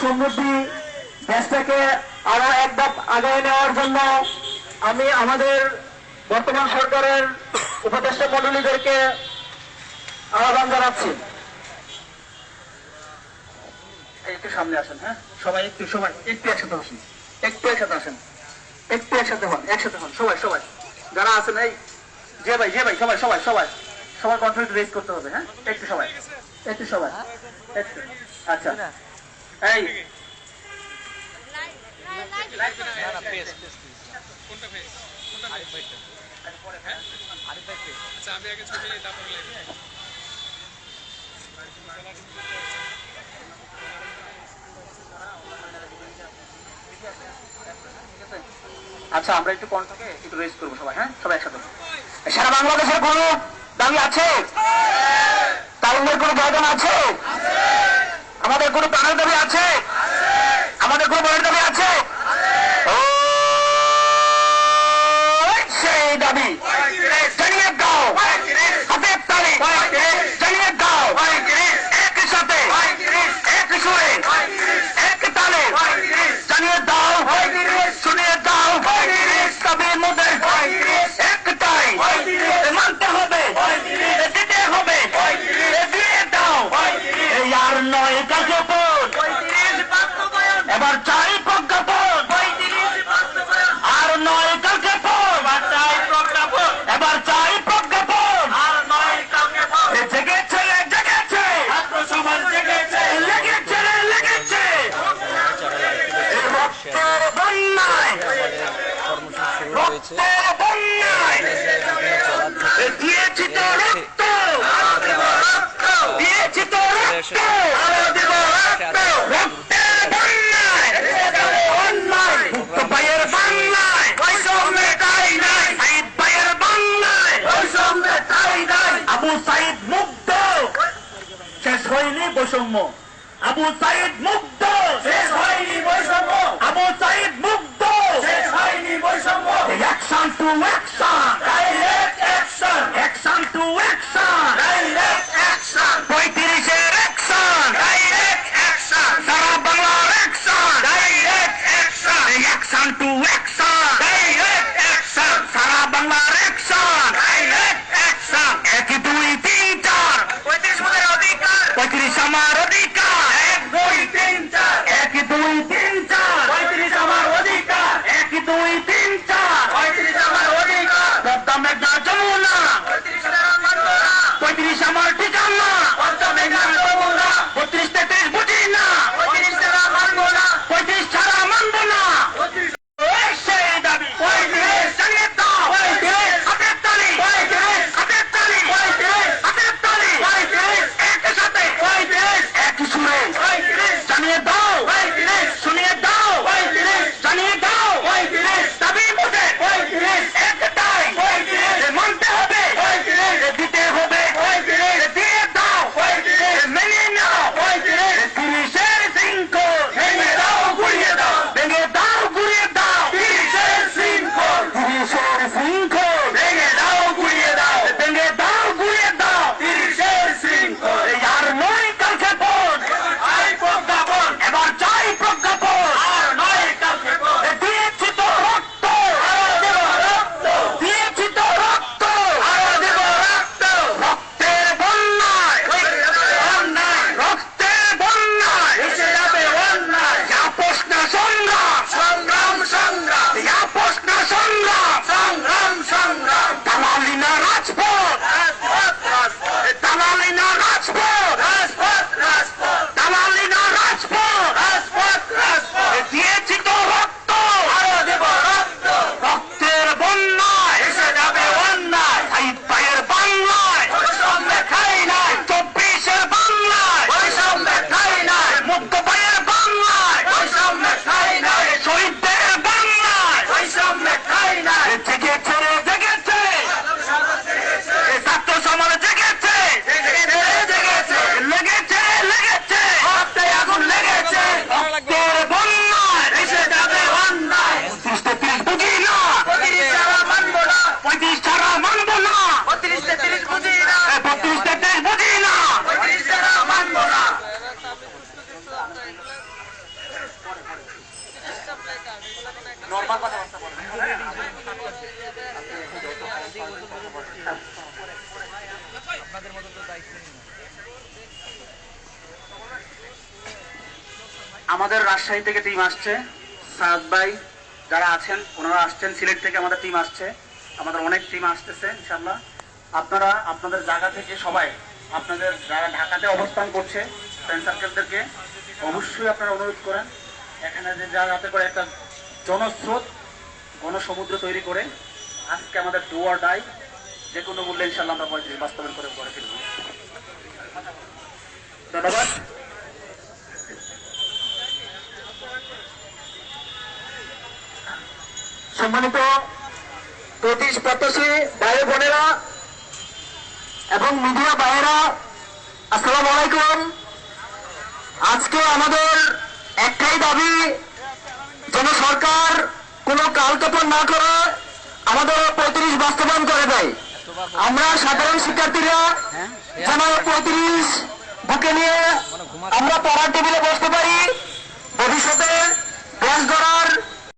সমৃদ্ধি দেশটাকে আরও এক ধাপ আগায় নেওয়ার জন্য আমি আমাদের বর্তমান সরকারের উপদেষ্টা মন্ডলীদেরকে আহ্বান জানাচ্ছি। হ্যাঁ? একটু, সবাই সবাই হ্যাঁ? একটু। আচ্ছা। এই। আচ্ছা আমরা একটু কণ্ঠকে একটু রেজ করব সবাই হ্যাঁ? সবাই একসাথে। সারা বাংলাদেশের কোনো দাবি আছে? তারুণ্যের কোনো বেদন আছে? আমাদের কোনো প্রাণের দাবি আছে? আমাদের কোনো মনের দাবি রক্তের বন্যায় রক্তের বন্যায় নাই সাইদ ভাইয়ের বাংলায় বৈষম্যে তাই নাই। আবু সাইদ মুগ্ধ, শেষ হয়নি বৈষম্য। আবু সাইদ মুগ্ধ শেষ হয়নি বৈষম্য। আবু সাইদ মুগ্ধ। শেষ হয়নি বৈষম্য। অ্যাকশন টু অ্যাকশন আমাদের রাজশাহী থেকে টিম আসছে, সাদ ভাই যারা আছেন, ওনারা আসছেন, সিলেট থেকে আমাদের টিম আসছে। আমাদের অনেক টিম আসতেছে ইনশাল্লাহ আপনারা, আপনাদের জায়গা থেকে সবাই, আপনাদের যারা ঢাকাতে অবস্থান করছে ফ্রেন্ড সার্কেলদেরকে অবশ্যই আপনারা অনুরোধ করেন। এখানে যে যাতে করে একটা জনস্রোত, গণসমুদ্র তৈরি করে, আজকে আমাদের ডুয়ার ডাই যে কোনো ইনশাল্লাহ আমরা বাস্তবায়ন করে করে ফেলব ধন্যবাদ। সম্মানিত পঁচিশ প্রত্যাশী ভাই বোনেরা এবং মিডিয়া ভাইয়েরা, আসসালাম আলাইকুম। আজকে আমাদের একটাই দাবি, যেন সরকার কোনো কালক্ষেপণ না করে আমাদের দেয় আমরা সাধারণ শিক্ষার্থীরা যেন পঁয়ত্রিশ বুকে নিয়ে আমরা পড়ার টেবিলে বসতে পারি। ভবিষ্যতে দেশ গড়া